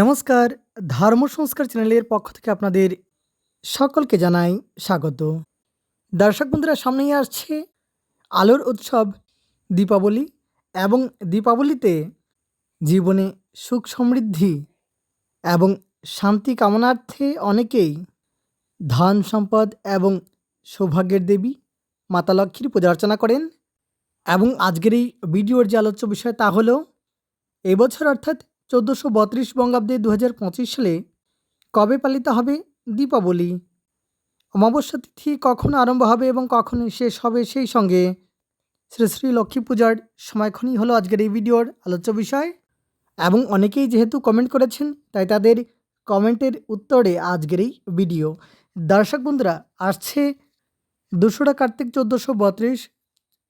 নমস্কার, ধর্ম সংস্কার চ্যানেলের পক্ষ থেকে আপনাদের সকলকে জানাই স্বাগত। দর্শক বন্ধুরা, সামনেই আসছে আলোর উৎসব, দীপাবলি এবং দীপাবলিতে জীবনে সুখ সমৃদ্ধি এবং শান্তি কামনার্থে অনেকেই ধন সম্পদ এবং সৌভাগ্যের দেবী মাতা লক্ষ্মীর পূজা অর্চনা করেন এবং আজকের এই ভিডিওর যে আলোচ্য বিষয় তা হলো, এবছর অর্থাৎ চোদ্দোশো বত্রিশ বঙ্গাব্দে দু হাজার পঁচিশ সালে কবে পালিত হবে দীপাবলি? অমাবস্যা তিথি কখন আরম্ভ হবে এবং কখন শেষ হবে সেই সঙ্গে শ্রী শ্রী লক্ষ্মী পূজার সময়ক্ষণই হলো আজকের এই ভিডিওর আলোচ্য বিষয়। এবং অনেকেই যেহেতু কমেন্ট করেছেন, তাই তাদের কমেন্টের উত্তরে আজকের এই ভিডিও। দর্শক বন্ধুরা, আসছে দুশোটা কার্তিক চোদ্দোশো বত্রিশ,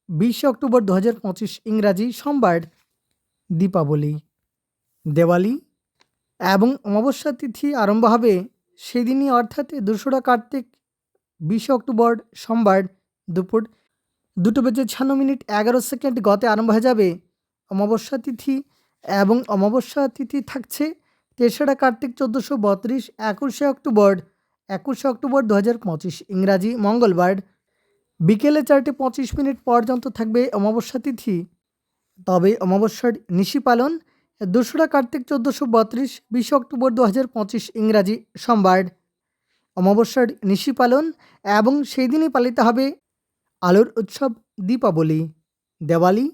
বিশে অক্টোবর দু হাজার পঁচিশ ইংরাজি সোমবার দীপাবলি। দেওয়ালি এবং অমাবস্যা তিথি আরম্ভ হবে সেদিনই, অর্থাৎ দুশোটা কার্তিক, বিশে অক্টোবর সোমবার দুপুর দুটো বেজে ছান্ন মিনিট এগারো সেকেন্ড গতে আরম্ভ হয়ে যাবে অমাবস্যা তিথি এবং অমাবস্যা তিথি থাকছে তেসরা কার্তিক চোদ্দোশো বত্রিশ, একুশে অক্টোবর একুশে অক্টোবর দু হাজার পঁচিশ ইংরাজি মঙ্গলবার। বিকেলে চারটে পঁচিশ মিনিট পর্যন্ত থাকবে অমাবস্যা তিথি। তবে অমাবস্যার নিশি পালন দোসরা কার্তিক চোদ্দোশো বত্রিশ, বিশে অক্টোবর দু হাজার পঁচিশ ইংরাজি সোমবার। অমাবস্যার নিশি পালন এবং সেই দিনই পালিত হবে আলোর উৎসব দীপাবলি, দেওয়ালি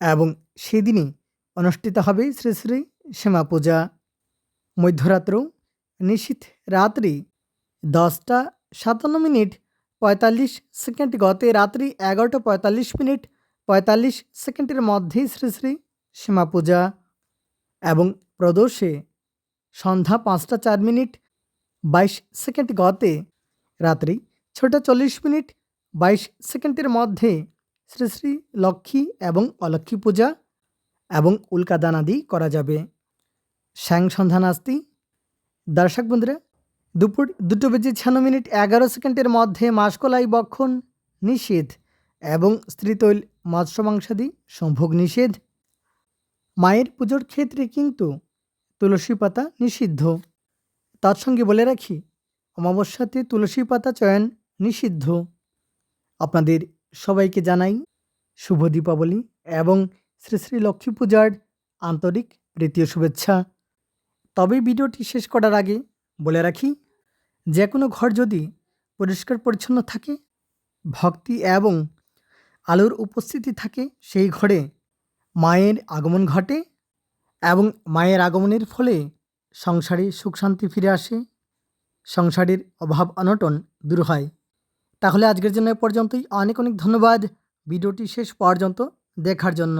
এবং সেদিনই অনুষ্ঠিত হবে শ্রী শ্রী শ্যামা পূজা। মধ্যরাত্র নিশীথ রাত্রি দশটা সাতান্ন মিনিট পঁয়তাল্লিশ সেকেন্ড, গতে রাত্রি এগারোটা পঁয়তাল্লিশ মিনিট পঁয়তাল্লিশ সেকেন্ডের মধ্যেই শ্রী শ্রী শ্যামা পূজা। এবং প্রদোষে সন্ধ্যা পাঁচটা চার মিনিট, বাইশ সেকেন্ড গতে রাত্রি ছটা চল্লিশ মিনিট, বাইশ সেকেন্ডের মধ্যে শ্রী শ্রী লক্ষ্মী এবং অলক্ষ্মী পূজা এবং উল্কাদানাদি করা যাবে। শ্যাং সন্ধ্যা নাস্তি। দর্শক বন্ধুরা, দুপুর দুটো বেজে ছান্ন মিনিট এগারো সেকেন্ডের মধ্যে মাসকলাই বক্ষণ নিষেধ এবং স্ত্রীতৈল, মৎস্য মাংসাদি সম্ভোগ নিষেধ। মায়ের পুজোর ক্ষেত্রে কিন্তু তুলসী পাতা নিষিদ্ধ। তার সঙ্গে বলে রাখি, অমাবস্যাতে তুলসী পাতা চয়ন নিষিদ্ধ। আপনাদের সবাইকে জানাই শুভ দীপাবলি এবং শ্রী শ্রী লক্ষ্মী পূজার আন্তরিক প্রীতীয় শুভেচ্ছা। তবে ভিডিওটি শেষ করার আগে বলে রাখি, যে কোনো ঘর যদি পরিষ্কার পরিচ্ছন্ন থাকে, ভক্তি এবং আলোর উপস্থিতি থাকে সেই ঘরে মায়ের আগমন ঘটে এবং মায়ের আগমনের ফলে সংসারে সুখ শান্তি ফিরে আসে। সংসারের অভাব অনটন দূর হয়। তাহলে আজকের জন্য পর্যন্তই। অনেক অনেক ধন্যবাদ। ভিডিওটি শেষ পর্যন্ত দেখার জন্য।